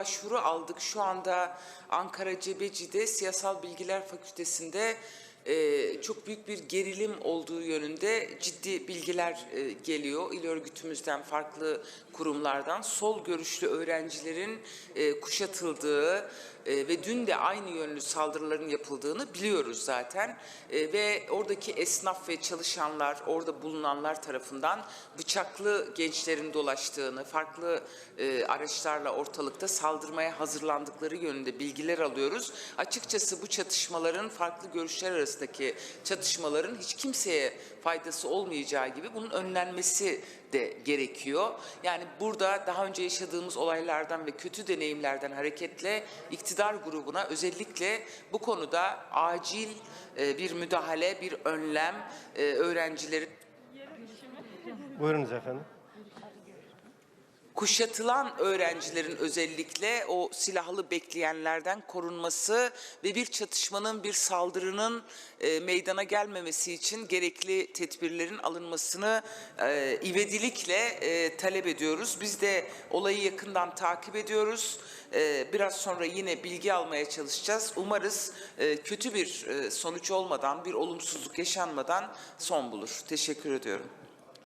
Başvuru aldık. Şu anda Ankara Cebeci'de Siyasal Bilgiler Fakültesi'nde e, çok büyük bir gerilim olduğu yönünde ciddi bilgiler e, geliyor. İl örgütümüzden, farklı kurumlardan sol görüşlü öğrencilerin e, kuşatıldığı e, ve dün de aynı yönlü saldırıların yapıldığını biliyoruz zaten. E, ve oradaki esnaf ve çalışanlar, orada bulunanlar tarafından bıçaklı gençlerin dolaştığını, farklı e, araçlarla ortalıkta saldırmaya hazırlandıkları yönünde bilgiler alıyoruz. Açıkçası bu çatışmaların, farklı görüşler arasındaki çatışmaların hiç kimseye faydası olmayacağı gibi bunun önlenmesi de gerekiyor. Yani burada daha önce yaşadığımız olaylardan ve kötü deneyimlerden hareketle iktidar grubuna özellikle bu konuda acil e, bir müdahale, bir önlem e, öğrencilerin Buyurunuz efendim. Kuşatılan öğrencilerin özellikle o silahlı bekleyenlerden korunması ve bir çatışmanın, bir saldırının e, meydana gelmemesi için gerekli tedbirlerin alınmasını e, ivedilikle e, talep ediyoruz. Biz de olayı yakından takip ediyoruz. E, biraz sonra yine bilgi almaya çalışacağız. Umarız e, kötü bir e, sonuç olmadan, bir olumsuzluk yaşanmadan son bulur. Teşekkür ediyorum.